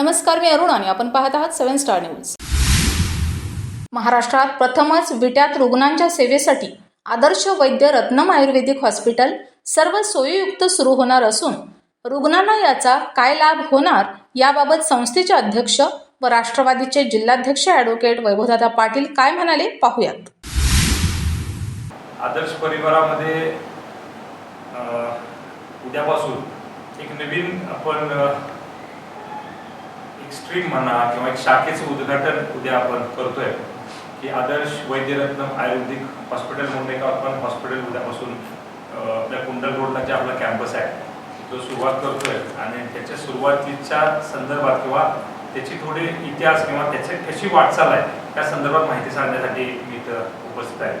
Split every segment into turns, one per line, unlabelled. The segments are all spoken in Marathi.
नमस्कार मी अरुण आणि आपण पाहत आहात सेव्हन स्टार न्यूज. महाराष्ट्रात प्रथमच विट्यात रुग्णांच्या सेवेसाठी आदर्श वैद्य रत्नम आयुर्वेदिक हॉस्पिटल सर्व सोयीयुक्त सुरू होणार असून रुग्णांना याचा काय लाभ होणार याबाबत संस्थेचे अध्यक्ष व राष्ट्रवादीचे जिल्हाध्यक्ष ॲडव्होकेट वैभवदादा पाटील काय म्हणाले पाहूयात.
आदर्श परिवारामध्ये उद्यापासून एक नवीन आपण एक स्ट्रीम म्हणा किंवा एक शाखेचं उद्घाटन उद्या आपण करतोय की आदर्श वैद्यरत्नम आयुर्वेदिक हॉस्पिटल म्हणून एक आपण हॉस्पिटल उद्यापासून आपल्या कुंडल रोडला जे आपला कॅम्पस आहे. तो सुरुवात करतोय आणि त्याच्या सुरुवातीच्या संदर्भात किंवा त्याची थोडी इतिहास किंवा त्याची कशी वाटचाल आहे त्या संदर्भात माहिती सांगण्यासाठी मी इथं उपस्थित आहे.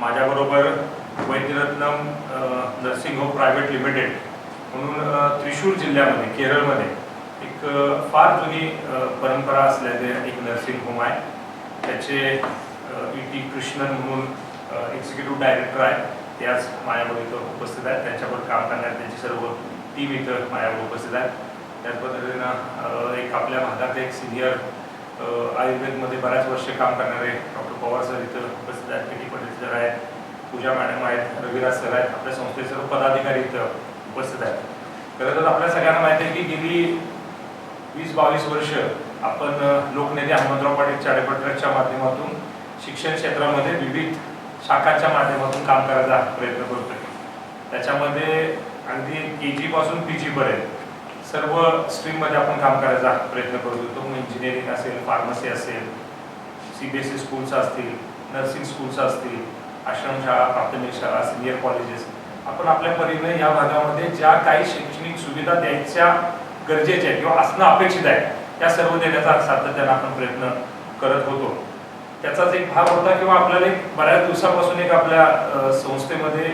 माझ्याबरोबर Vaidyaratnam nursing home private limited म्हणून त्रिशूर जिल्ह्यामध्ये केरळमध्ये एक फार जुनी परंपरा असलेले एक नर्सिंग होम आहे त्याचे ई टी कृष्णन म्हणून एक्झिक्युटिव्ह डायरेक्टर आहे. ते आज माझ्याबरोबर इथं उपस्थित आहेत. त्यांच्यावर काम करणार त्यांची सर्व टीम इथं माझ्याबरोबर उपस्थित आहे त्याच पद्धतीनं एक आपल्या भागात एक सिनियर आयुर्वेदमध्ये बऱ्याच वर्ष काम करणारे डॉक्टर पवार सर इथं उपस्थित आहेत. पी टी पटेल सर आहेत. पूजा मॅडम आहेत. रविराज सर आहेत. आपल्या संस्थेचे सर्व पदाधिकारी इथं उपस्थित आहेत. खरं तर आपल्या सगळ्यांना माहिती आहे की गेली वीस बावीस वर्ष आपण लोकनेते हनुमंतराव पाटील चाडेपटकरच्या माध्यमातून शिक्षण क्षेत्रामध्ये विविध शाखांच्या माध्यमातून काम करायचा प्रयत्न करतो त्याच्यामध्ये अगदी के जी पासून पी जीपर्यंत सर्व स्ट्रीममध्ये आपण काम करायचा प्रयत्न करतो तो मग इंजिनिअरिंग असेल फार्मसी असेल C B S E schools असतील नर्सिंग स्कूल्स असतील आश्रमशाळा प्राथमिक शाळा सिनियर कॉलेजेस आपण आपल्या परीने या भागामध्ये ज्या काही शैक्षणिक सुविधा द्यायच्या गरजेचे आहे किंवा असणं अपेक्षित आहे त्या सर्व देण्याचा सातत्यानं आपण प्रयत्न करत होतो. त्याचाच एक भाग होता किंवा आपल्याला एक बऱ्याच दिवसापासून एक आपल्या संस्थेमध्ये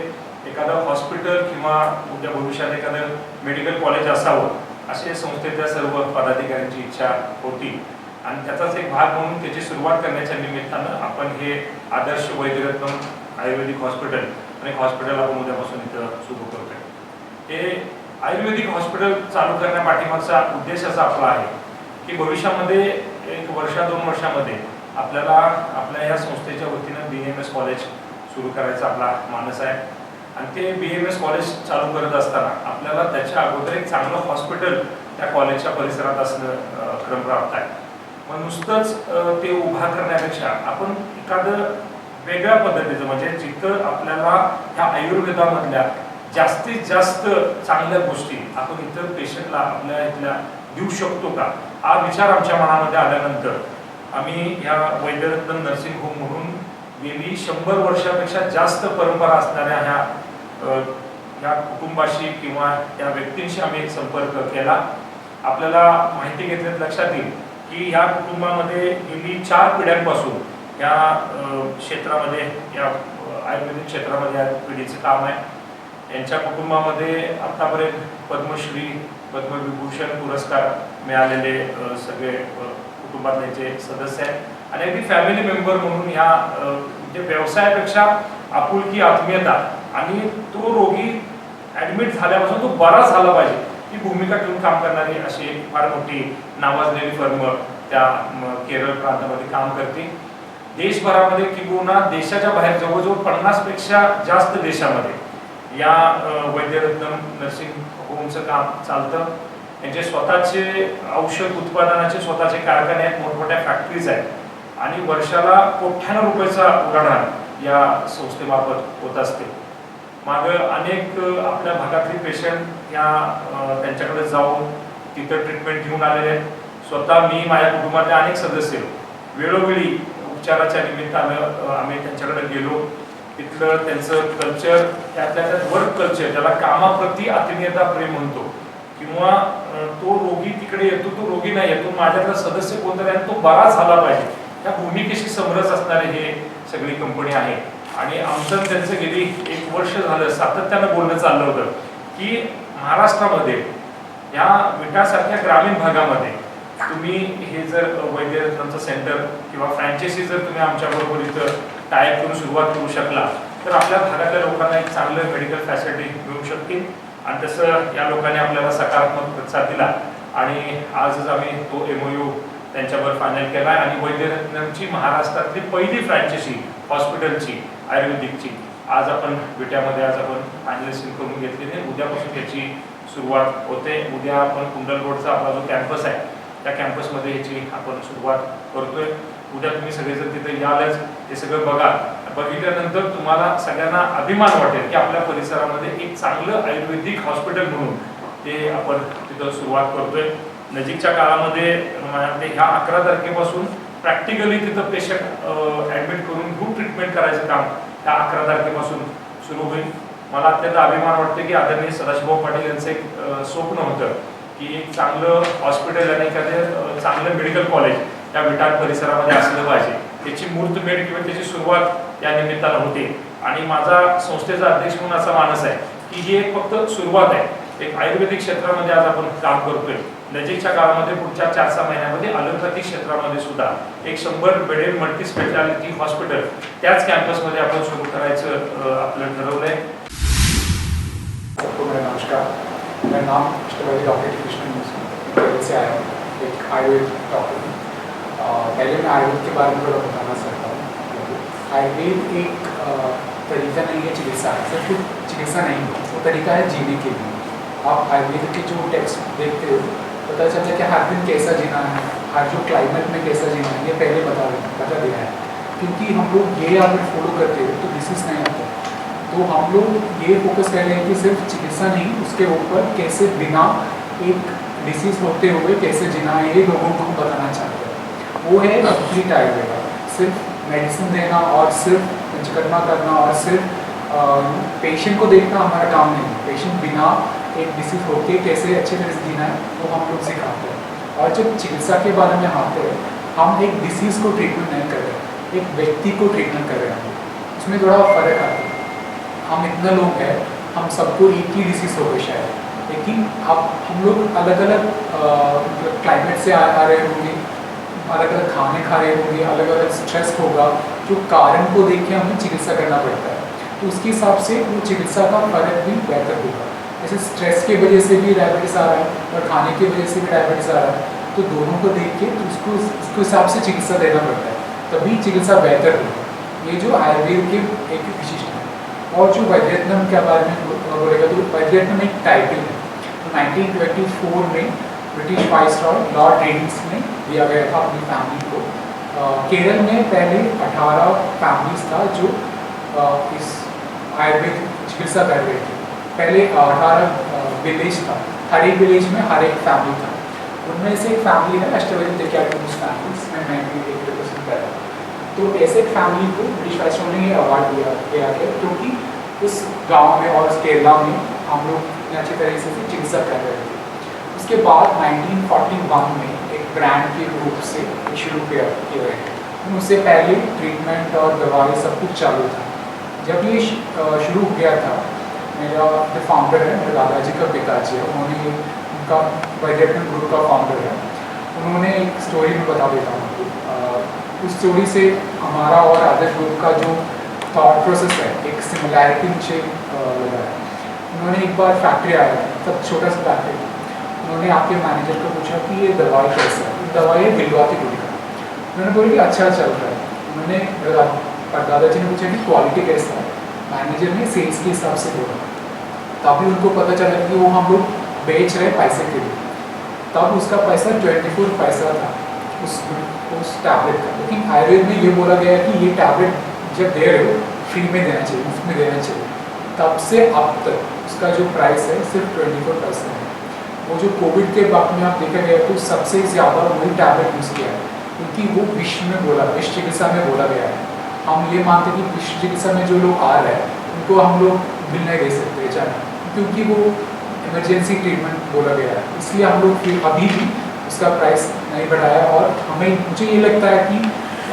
एखादं हॉस्पिटल किंवा उद्या भविष्यात एखादं मेडिकल कॉलेज असावं असे संस्थेतल्या सर्व पदाधिकाऱ्यांची इच्छा होती. आणि त्याचाच एक भाग म्हणून त्याची सुरुवात करण्याच्या निमित्तानं आपण हे आदर्श वैद्यरत्न आयुर्वेदिक हॉस्पिटल आणि हॉस्पिटल आपण उद्यापासून इथं सुरू करतोय. हे आयुर्वेदिक हॉस्पिटल चालू करण्यापाठीमागचा उद्देश असा आपला आहे की भविष्यामध्ये एक वर्षा दोन वर्षामध्ये आपल्याला आपल्या या संस्थेच्या वतीनं बी एम एस कॉलेज सुरू करायचा आपला मानस आहे. आणि ते बी एम एस कॉलेज चालू करत असताना आपल्याला त्याच्या अगोदर एक चांगलं हॉस्पिटल त्या कॉलेजच्या परिसरात असणं क्रम क्रमप्राप्त आहे. मग नुसतंच ते उभा करण्यापेक्षा आपण एखादं वेगळ्या पद्धतीचं म्हणजे जिथं आपल्याला ह्या आयुर्वेदामधल्या जास्तीत जास्त चांगल्या गोष्टी आपण इतर पेशंटला आपल्या इथल्या देऊ शकतो का? हा विचार आमच्या मनामध्ये आल्यानंतर आम्ही या वैद्यरत्न नर्सिंग होम म्हणून गेली. शंभर वर्षापेक्षा जास्त परंपरा असणाऱ्या ह्या या कुटुंबाशी किंवा त्या व्यक्तींशी आम्ही संपर्क केला. आपल्याला माहिती घेतल्यात लक्षात येईल की ह्या कुटुंबामध्ये गेली चार पिढ्यांपासून या क्षेत्रामध्ये या आयुर्वेदिक क्षेत्रामध्ये या पिढीचं काम आहे. यांच्या कुटुंबामध्ये आतापर्यंत पद्मश्री पद्मविभूषण पुरस्कार मिळालेले सगळे कुटुंबातले जे सदस्य आहेत. आणि अगदी फॅमिली मेंबर म्हणून ह्या म्हणजे व्यवसायापेक्षा आपुलकी आत्मीयता आणि तो रोगी ऍडमिट झाल्यापासून तो बरा झाला पाहिजे ही भूमिका ठेवून काम करणारी अशी एक फार मोठी नावाजलेली फर्म त्या केरळ प्रांतामध्ये काम करते. देशभरामध्ये किंबहुना देशाच्या बाहेर जवळजवळ पन्नासपेक्षा जास्त देशामध्ये या अ, वैद्यरत्नम नर्सिंग होमचं काम चालतं. यांचे स्वतःचे औषध उत्पादनाचे स्वतःचे कारखाने आहेत मोठमोठ्या फॅक्टरीज आहेत. आणि वर्षाला कोठ्यानं रुपयाचा उलाढाल या संस्थेबाबत होत असते. मागं अनेक आपल्या भागातली पेशंट या त्यांच्याकडे जाऊन तिथं ट्रीटमेंट घेऊन आलेले आहेत. स्वतः मी माझ्या कुटुंबातले अनेक सदस्य. वेळोवेळी उपचाराच्या निमित्तानं आम्ही त्यांच्याकडे गेलो. तिथलं त्यांचं कल्चर त्यातल्या त्यात वर्क कल्चर ज्याला कामाप्रती आत्मीयता प्रेम म्हणतो. किंवा तो रोगी तिकडे येतो तो रोगी नाही येतो माझ्यातला सदस्य कोणतरी आणि तो बरा झाला पाहिजे. त्या भूमिकेशी समरस असणारे हे सगळी कंपनी आहे. आणि आमचं त्यांचं गेली एक वर्ष झालं सातत्यानं बोलणं चाललं होतं की महाराष्ट्रामध्ये या विटासारख्या ग्रामीण भागामध्ये तुम्ही हे जर वैद्य सेंटर किंवा फ्रँचायसी जर तुम्ही आमच्याबरोबर इथं टायप करून सुरुवात करू शकला तर आपल्या भागातल्या लोकांना एक चांगलं मेडिकल फॅसिलिटी मिळू शकतील. आणि तसं या लोकांनी आपल्याला सकारात्मक प्रतिसाद दिला. आणि आजच आम्ही तो एमओयू त्यांच्यावर फायनल केला आहे. आणि वैद्यरत्नमची महाराष्ट्रातली पहिली फ्रँचायसी हॉस्पिटलची आयुर्वेदिकची. आज आपण विट्यामध्ये आज आपण फायनलिसिंग करून घेतलेली उद्यापासून त्याची सुरुवात होते. उद्या आपण कुंडल रोडचा आपला जो कॅम्पस आहे त्या कॅम्पसमध्ये याची आपण सुरुवात करतोय. उद्या तुम्ही सगळेजण तिथे यालच हे सगळं बघा बघितल्यानंतर तुम्हाला सगळ्यांना अभिमान वाटेल की आपल्या परिसरामध्ये एक चांगलं आयुर्वेदिक हॉस्पिटल म्हणून ते आपण तिथं सुरुवात करतोय. नजीकच्या काळामध्ये म्हणजे ह्या अकरा तारखेपासून प्रॅक्टिकली तिथं पेशंट ॲडमिट करून ग्रुप ट्रीटमेंट करायचं काम ह्या अकरा तारखेपासून सुरू होईल. मला अत्यंत अभिमान वाटतं की आदरणीय सदाशिवभाऊ पाटील यांचं एक स्वप्न होतं की एक चांगलं हॉस्पिटल आणि एखादं चांगलं मेडिकल कॉलेज त्या विटान परिसरामध्ये असलं पाहिजे. त्याची मूर्तमेढ किंवा त्याची सुरुवात या निमित्तानं होते. आणि माझा संस्थेचा अध्यक्ष म्हणून असा मानस आहे की ही एक फक्त सुरुवात आहे. एक आयुर्वेदिक क्षेत्रामध्ये आज आपण काम करतोय. नजीकच्या काळामध्ये पुढच्या चार सहा महिन्यामध्ये अलोपॅथिक क्षेत्रामध्ये सुद्धा एक शंभर बेडेड मल्टी स्पेशालिटी हॉस्पिटल त्याच कॅम्पसमध्ये आपण सुरू करायचं आपलं ठरवलंय.
नमस्कार. मेरा नाम डॉक्टर कृष्ण से आया एक आयुर्वेद डॉक्टर. पहले मैं आयुर्वेद के बारे में थोड़ा बताना चाहता हूँ आयुर्वेद एक तरीका नहीं है चिकित्सा। सिर्फ़ चिकित्सा नहीं वो तरीका है जीने के लिए। आप आयुर्वेद के जो टेक्स्ट देखते हो, पता चलता है कि हर दिन कैसा जीना है, हर जो क्लाइमेट में कैसा जीना है, ये पहले बता बता दिया है। क्योंकि हम लोग ये अगर फॉलो करते हो तो डिसीज नहीं आता। तो हम लोग ये फोकस कर रहे हैं कि सिर्फ़ चिकित्सा नहीं, उसके ऊपर कैसे बिना एक डिसीज होते हुए कैसे जीना है, ये लोगों को बताना चाहते हैं। वो है कंप्लीट आयुर्वेदा सिर्फ़ मेडिसिन देना और सिर्फ़ पंचकर्मा करना और सिर्फ़ पेशेंट को देखना हमारा काम नहीं पेशेंट बिना एक डिसीज होके कैसे अच्छे तरह से जीना है वो हम लोग सिखाते हैं। और जब चिकित्सा के बारे में आते हैं हम एक डिसीज को ट्रीटमेंट नहीं कर रहे एक व्यक्ति को ट्रीटमेंट कर रहे हैं। उसमें थोड़ा फ़र्क आता है। हम इतने लोग हैं हम सबको एक ही डिसीज हो गई शायद। लेकिन अब हम लोग अलग अलग क्लाइमेट से आ, आ रहे होंगे। अलग अलग खाने खा रहे होंगे अलग अलग स्ट्रेस होगा जो कारण को देख के हमें चिकित्सा करना पड़ता है। तो उसके हिसाब से वो चिकित्सा का फ़र्क भी बेहतर होगा। जैसे स्ट्रेस की वजह से भी डायबिटीज़ आ रहा है और खाने की वजह से भी डायबिटीज़ आ रहा है तो दोनों को देख के तो उसको, उसके हिसाब से चिकित्सा देना पड़ता है। तभी चिकित्सा बेहतर होगी। ये जो आयुर्वेद की एक विशिष्ट है। और जो वैद्यरत्नम के बारे में बोलेगा तो वैद्यरत्नम एक टाइटल है। तो 1924 में ब्रिटिश वाइस रॉय लॉर्ड रेडिंग्स ने दिया गया था अपनी फैमिली को। केरल में पहले 18 फैमिलीज़ था जो इस आयुर्वेद, चिकित्सा कर रहे थे। पहले अठारह विलेज था। हर एक विलेज में हर एक फैमिली था। उनमें से एक फैमिली है अष्टवैद्य कैटमिस फैमिली इसमें मैं भी एक रिप्रेजेंट कर रहा तो ऐसे फैमिली को ब्रिटिश वाइसरॉय ने ये अवार्ड दिया गया है क्योंकि उस गाँव में और उस केरला में हम लोग अच्छी तरीके से चिकित्सा कर रहे थे। उसके बाद 1941 में एक ब्रांड के रूप से शुरू किया गया लेकिन उससे पहले ट्रीटमेंट और दवाई सब कुछ चालू था। जब ये शुरू हो गया था, मेरा जो फाउंडर है, मेरे दादाजी का पिताजी है, उन्होंने उनका वैद्यटन ग्रुप का फाउंडर है। उन्होंने एक स्टोरी में बता देता हूँ उस स्टोरी से हमारा और आदर्श ग्रुप का जो थॉट प्रोसेस है, एक सिमिलैरिटी मुझे लगा है। उन्होंने एक बार फैक्ट्री आया तब छोटा सा फैक्ट्री उन्होंने आपके मैनेजर को पूछा कि ये दवाई कैसा है? दवाई बिलवाती गुटका उन्होंने बोला कि अच्छा चल रहा है उन्होंने दादाजी ने पूछा कि क्वालिटी कैसा है? मैनेजर ने सेल्स के हिसाब से बोला। तभी उनको पता चला कि वो हम लोग बेच रहे पैसे के लिए। तब उसका पैसा ट्वेंटी फोर पैसा था उस उस टैबलेट का। लेकिन आयुर्वेद में ये बोला गया कि ये टैबलेट जब दे रहे हो फ्री में देना चाहिए मुफ़्त में देना चाहिए। तब से अब तक उसका जो प्राइस है, सिर्फ़ ट्वेंटी फोर पैसा है। वो जो कोविड के वक्त में आप देखा गया तो सबसे ज़्यादा वही टैबलेट यूज़ किया है, क्योंकि वो विश्व में बोला, विश्व चिकित्सा में बोला गया है। हम ये मानते हैं कि विश्व चिकित्सा में जो लोग आ रहे हैं, उनको हम लोग बिल नहीं दे सकते हैं, जाना। क्योंकि वो इमरजेंसी ट्रीटमेंट बोला गया है, इसलिए हम लोग फिर अभी भी उसका प्राइस नहीं बढ़ाया और हमें, मुझे ये लगता है कि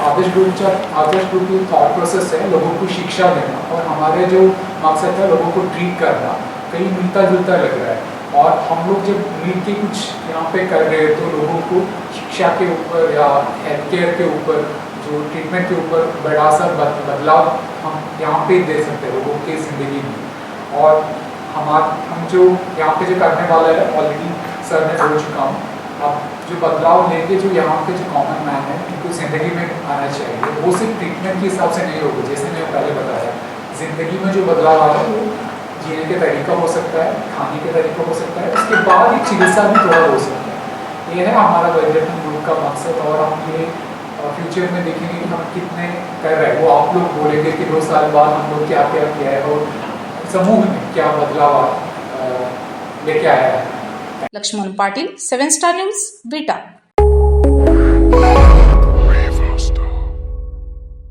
आदर्श ग्रुप का आदर्श ग्रुप की थॉट प्रोसेस है, लोगों को शिक्षा देना और हमारे जो मकसद है लोगों को ट्रीट करना, कहीं मिलता जुलता लग रहा है। और हम लोग जब के कुछ यहाँ पे कर रहे हैं तो लोगों को शिक्षा के ऊपर या हेल्थ केयर के ऊपर, जो ट्रीटमेंट के ऊपर बड़ा सा बद- बदलाव हम यहाँ पे दे सकते हैं लोगों के ज़िंदगी में। और हमार, हम जो यहाँ पे जो करने वाला है ऑलरेडी सर मैं बोल चुका हूँ, अब जो बदलाव लेके जो यहाँ के जो कॉमन मैन है, उनको ज़िंदगी में आना चाहिए। वो सिर्फ़ ट्रीटमेंट के हिसाब से नहीं होगा जैसे मैंने पहले बताया, ज़िंदगी में जो बदलाव आ रहा है वो जीने के तरीका हो सकता है, खाने के तरीका हो सकता है, उसके बाद एक चिकित्सा भी थोड़ा हो सकता है। ये है हमारा बजट ग्रुप का मकसद और हम ये फ्यूचर में देखेंगे कि हम कितने कर रहे हैं। वो आप लोग बोलेंगे कि दो साल बाद हम लोग क्या क्या किया है और समूह में क्या बदलाव लेके आया है।
Laxman Patil, seven star news Vita